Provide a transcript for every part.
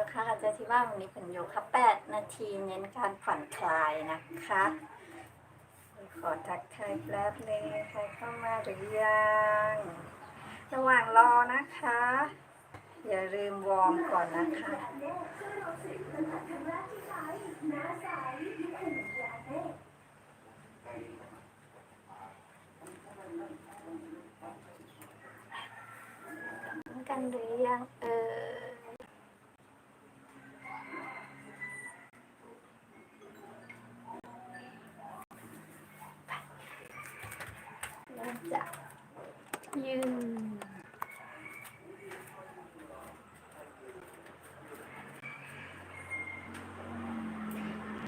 โยคะอาจารย์ที่ว่าวันนี้เป็นโยคะแปดนาทีเน้นการผ่อนคลายนะคะ ขอทักทายแป๊บเลยใครเข้ามาหรือยังระหว่างรอนะคะ อย่าลืมวอร์มก่อนนะคะ กันหรือยังเออเริ่ม จากยืน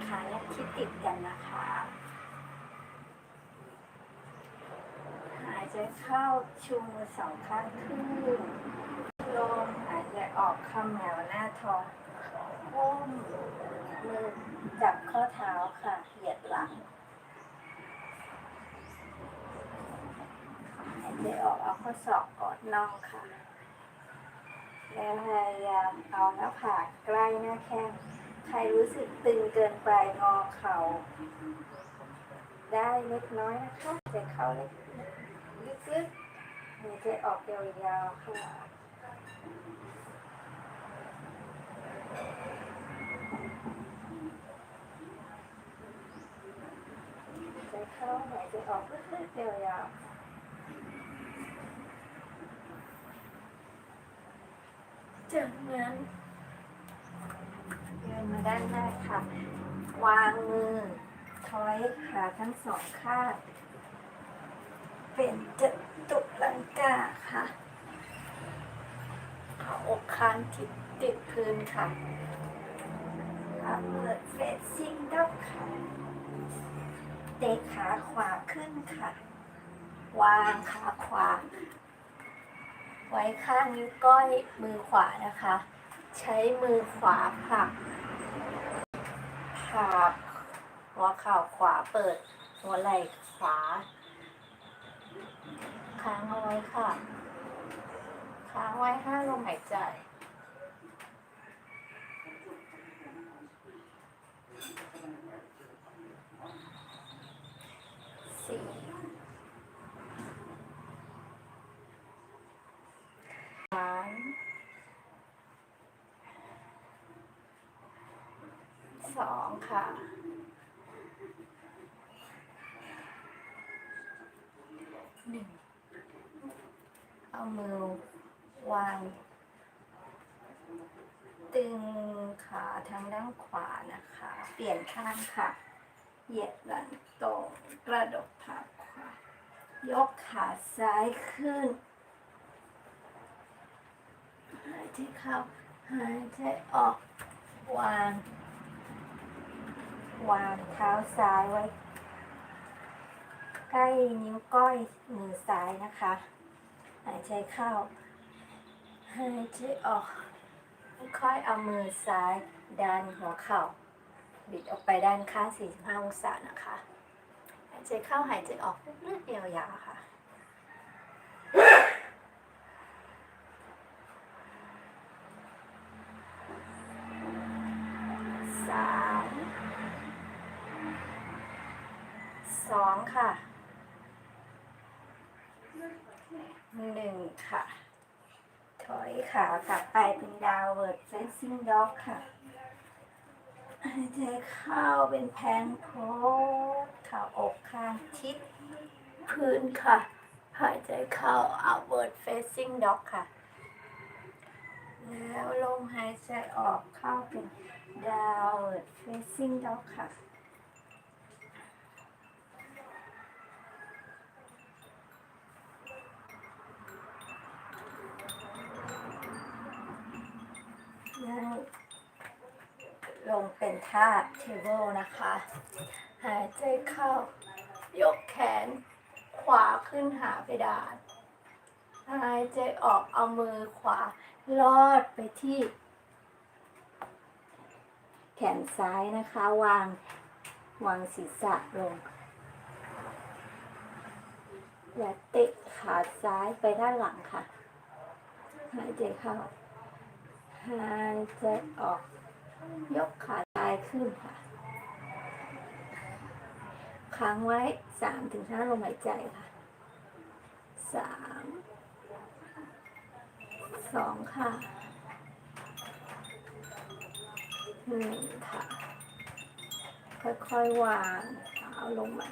ขายังคิดติดกันนะคะ หายใจเข้าชูมือสองข้างขึ้นลมหายใจออกคำแนวหน้าท้องก้มมือจับข้อเท้าค่ะ เหยียดหลังหายใจออกเอา ข้อศอกกอดน่องค่ะ แล้วพยายามเอาหน้าผากใกล้หน้าแข้ง ใครรู้สึกตึงเกินไปงอเข่าได้เล็กน้อยนะคะใจเข้าเล็กลึกๆหายใจออกยาวๆค่ะใจเข้าหายใจออกลึกๆยาวๆ จากนั้นเดินมาด้านหน้าค่ะ วางมือถอยขาทั้งสองข้างเป็นจตุลังกาค่ะขาอกคางทิศติดพื้นค่ะเปิดเฟซซิ่งด็อกค่ะเตะขาขวาขึ้นค่ะ วางขาขวา ไว้ข้างนิ้วก้อยมือขวานะคะ ใช้มือขวาผลักผลักหัวเข่าขวาเปิด หัวไหล่ขวา ค้างเอาไว้ค่ะ ค้างไว้ห้าลมหายใจ สี่สาม สองค่ะหนึ่งเอามือวาง ตึงขาทางด้านขวานะคะ เปลี่ยนข้างค่ะ เหยียดหลังตรงกระดกขาขวายกขาซ้ายขึ้น หายใจเข้า หายใจออก วาง วางเท้าซ้ายไว้ ใกล้นิ้วก้อยมือซ้ายนะคะ หายใจเข้า หายใจออก ค่อยเอามือซ้ายดันหัวเข่า บิดออกไปด้านข้าง 45 องศานะคะ หายใจเข้าหายใจออกลึกๆยาวๆค่ะ สามสองค่ะ หนึ่งค่ะ ถอยขากลับไปเป็นดาวเวิร์ดเฟซซิ่งด็อกค่ะหายใจเข้าเป็นแพนโพสขาอกข้างทิศพื้นค่ะ หายใจเข้า outward facing dog ค่ะ แล้วลมหายใจออกเข้าเป็น downward facing dog ค่ะ นั่ง ลงเป็นท่าเทเบิลนะคะ หายใจเข้า ยกแขน ขวาขึ้นหาเพดาน หายใจออกเอามือขวา ลอดไปที่ แขนซ้ายนะคะ วาง วางศีรษะลง อย่าเตะขาซ้ายไปด้านหลังค่ะ หายใจเข้าหหายใจออก ยกขาซ้ายขึ้นค่ะ ค้างไว้สามถึงห้าลมหายใจค่ะสามสองค่ะหนึ่งค่ะ ค่อยๆวางเท้าลงมา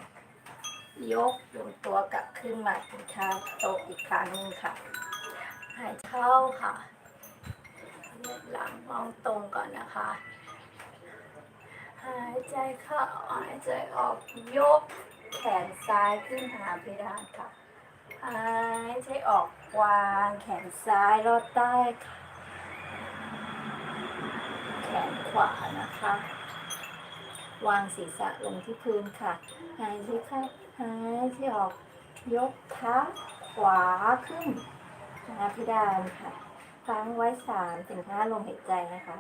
ยกลงตัวกลับขึ้นมาที่เท้าโตะอีกครั้งนึงค่ะ หายเข้าค่ะ เหยียดหลังมองตรงก่อนนะคะ หายใจเข้าหายใจออกยกแขนซ้ายขึ้นหาเพดานค่ะ หายใจออกวางแขนซ้ายลอดใต้ค่ะ แขนขวานะคะ วางศีรษะลงที่พื้นค่ะ หายใจเข้าหายใจออกยกเท้าขวาขึ้นหาเพดานค่ะ ค้างไว้สามถึงห้าลมหายใจนะคะ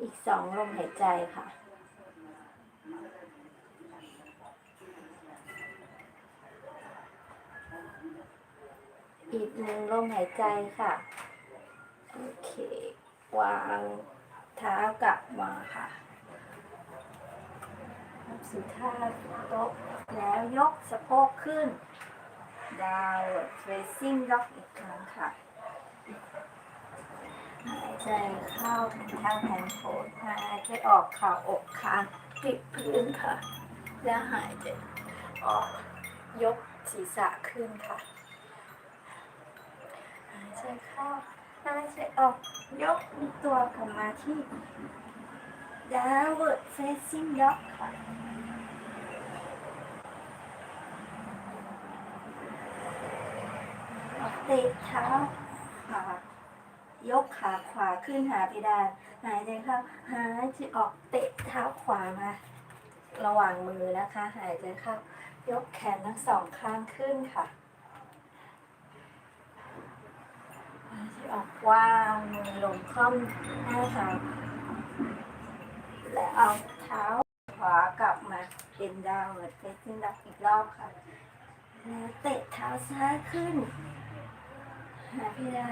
อีกสองลมหายใจค่ะ อีกหนึ่งลมหายใจค่ะ โอเค วางเท้ากลับมาค่ะสุดท้าโต๊ะแล้วยกสะโพกขึ้น ดาว facing dog อีกครั้งค่ะหายใจเข้าทางแผ่นโผล่หายใจออกข่าอกค้างติดพื้นค่ะ แล้วหายใจออกยกศีรษะขึ้นค่ะ หายใจเข้าหายใจออกยกตัวกลับมาที่ downward facing dog ค่ะ เตะเท้าขายกขาขวาขึ้นหาเพดานหายใจเข้าหายใจออกเตะเท้าขวามาระหว่างมือนะคะ หายใจเข้ายกแขนทั้งสองข้างขึ้นค่ะหายใจออกวางมือลงคล่อมหน้าเท้าและเอาเท้าขวากลับมาเป็นดาวเหมือนเป็นซิ่งดักอีกรอบค่ะแล้วเตะเท้าซ้ายขึ้น หาพี่ดา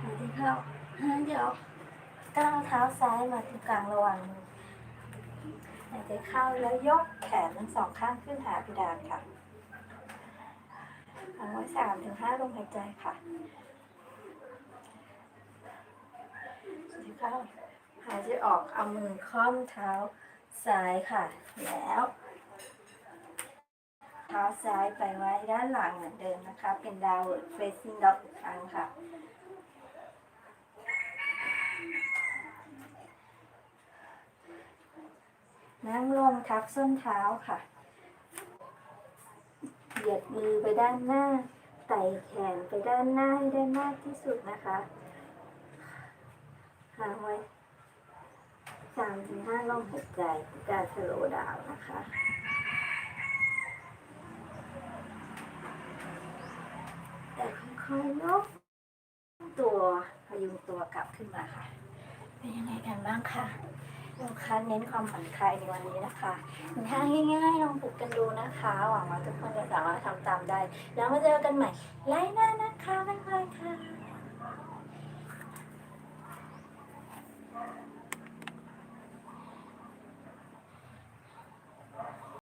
หายใจเข้าหายใจออกก้าวเท้าซ้ายมาตรงกลางระหว่างมือหายใจเข้าแล้วยกแขนทั้งสองข้างขึ้นหาพี่ดานค่ะเอาไว้สามถึงห้าลมหายใจค่ะหายใจเข้าหายใจออกเอามือค่อมเท้าซ้ายค่ะ แล้ว เท้าซ้ายไปไว้ด้านหลังเหมือนเดิมนะคะ เป็น downward facing dog อีกครั้งค่ะ นั่งลงทับส้นเท้าค่ะ เหยียดมือไปด้านหน้า ไต่แขนไปด้านหน้าให้ได้มากที่สุดนะคะหางไว้สามถึงห้าลมหายใจการสโลดาวนะคะ อยยกตัวพยุงตัวกลับขึ้นมาค่ะ เป็นยังไงกันบ้างคะลูกคะเน้นความผ่อนคลายในวันนี้นะคะท่าง่ายๆลองฝึกกันดูนะคะ หวังว่าทุกคนจะสามารถทำตามได้ แล้วมาเจอกันใหม่ไลน์หน้านะคะบ๊ายบายค่ะ